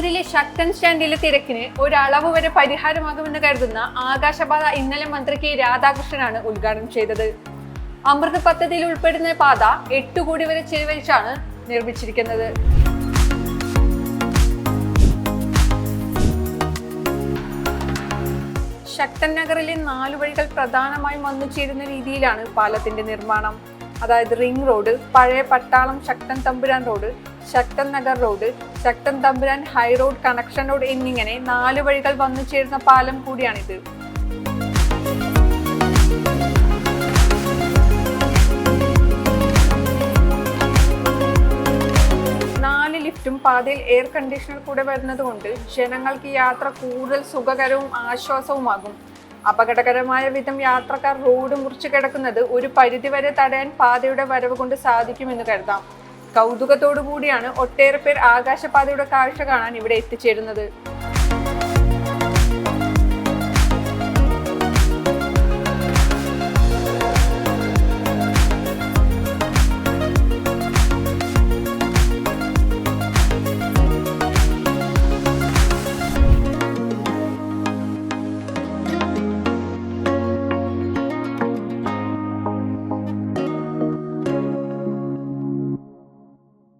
കണ്ണൂരിലെ ശക്തൻ സ്റ്റാൻഡിലെ തിരക്കിന് ഒരളവ് വരെ പരിഹാരമാകുമെന്ന് കരുതുന്ന ആകാശപാത ഇന്നലെ മന്ത്രി കെ രാധാകൃഷ്ണനാണ് ഉദ്ഘാടനം ചെയ്തത്. അമൃത് പദ്ധതിയിൽ ഉൾപ്പെടുന്ന പാത എട്ട് കോടി വരെ ചെലവഴിച്ചാണ് നിർമ്മിച്ചിരിക്കുന്നത്. ശക്തൻ നഗറിലെ നാലു വഴികൾ പ്രധാനമായും വന്നു ചേരുന്ന രീതിയിലാണ് പാലത്തിന്റെ നിർമ്മാണം. അതായത് റിംഗ് റോഡ് പഴയ Pattalam Sakthan Thampuran road Sakthan Nagar road Sakthan Thampuran high road connection road എന്നിങ്ങനെ നാല് വഴികൾ വന്നു ചേരുന്ന പാലം കൂടിയാണിത്. ലിഫ്റ്റും പാതയിൽ എയർ കണ്ടീഷണർ കൂടെ വരുന്നത് കൊണ്ട് ജനങ്ങൾക്ക് യാത്ര കൂടുതൽ സുഖകരവും ആശ്വാസവുമാകും. അപകടകരമായ വിധം യാത്രക്കാർ റോഡ് മുറിച്ചു കിടക്കുന്നത് ഒരു പരിധിവരെ തടയാൻ പാതയുടെ വരവ് കൊണ്ട് സാധിക്കുമെന്ന് കരുതാം. കൗതുകത്തോടു കൂടിയാണ് ഒട്ടേറെ പേർ ആകാശപാതയുടെ കാഴ്ച കാണാൻ ഇവിടെ എത്തിച്ചേരുന്നത്.